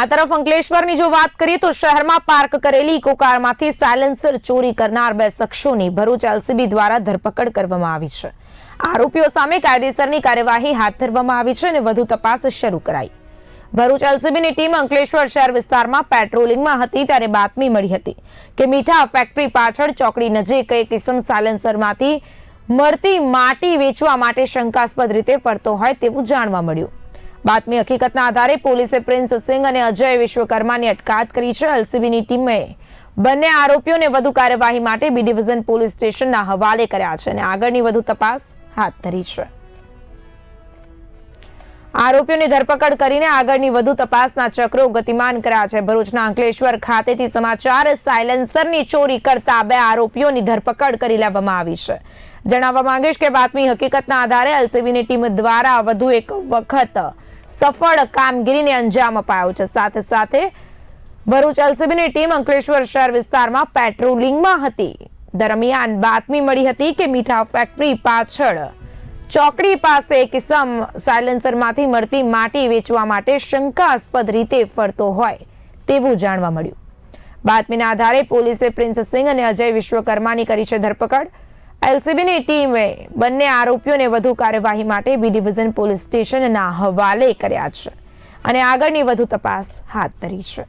આ તરફ અંકલેશ્વરની જો વાત કરીએ તો શહેરમાં પાર્ક કરેલી ઇકો કારમાંથી સાયલેન્સર ચોરી કરનાર બે શખ્સોની ભરૂચ એલસીબી દ્વારા ધરપકડ કરવામાં આવી છે. આરોપીઓ સામે કાયદેસરની કાર્યવાહી હાથ ધરવામાં આવી છે અને વધુ તપાસ શરૂ કરાઈ. ભરૂચ એલસીબીની ટીમ અંકલેશ્વર શહેર વિસ્તારમાં પેટ્રોલિંગમાં હતી ત્યારે બાતમી મળી હતી કે મીઠા ફેક્ટરી પાછળ ચોકડી નજીક એક કિસમ સાયલેન્સરમાંથી મળતી માટી વેચવા માટે શંકાસ્પદ રીતે ફરતો હોય તેવું જાણવા મળ્યું. બાતમી હકીકતના આધારે પોલીસે પ્રિન્સ સિંઘ અને અજય વિશ્વકર્માની અટકાયત કરી છે. એલસીબીની ટીમે બંને આરોપીઓને વધુ કાર્યવાહી માટે બી ડિવિઝન પોલીસ સ્ટેશનના હવાલે કર્યા છે અને આગળની વધુ તપાસ હાથ ધરી છે. આરોપીઓની ધરપકડ કરીને આગળની વધુ તપાસના ચક્રો ગતિમાન કર્યા છે. ભરૂચના અંકલેશ્વર ખાતેથી સમાચાર, સાયલેન્સરની ચોરી કરતા બે આરોપીઓની ધરપકડ કરી લેવામાં આવી છે. જણાવવા માંગીશ કે બાતમી હકીકતના આધારે એલસીબીની ટીમ દ્વારા વધુ એક વખત સફળ કામગીરીને અંજામ અપાયો છે. સાથે સાથે ભરૂચ એલસીબીની ટીમ અંકલેશ્વર શહેર વિસ્તારમાં પેટ્રોલિંગમાં હતી. દરમિયાન બાતમી મળી હતી કે મીઠા ફેક્ટરી પાછળ ચોકડી પાસે કિસમ સાયલેન્સરમાંથી મળતી માટી વેચવા માટે શંકાસ્પદ રીતે ફરતો હોય તેવું જાણવા મળ્યું. બાતમીના આધારે પોલીસે પ્રિન્સ સિંહ અને અજય વિશ્વકર્માની કરી છે ધરપકડ. એલસીબીની ટીમે બંને આરોપીઓને વધુ કાર્યવાહી માટે બી ડિવિઝન પોલીસ સ્ટેશનના હવાલે કર્યા છે. અને આગળની વધુ તપાસ હાથ ધરી છે.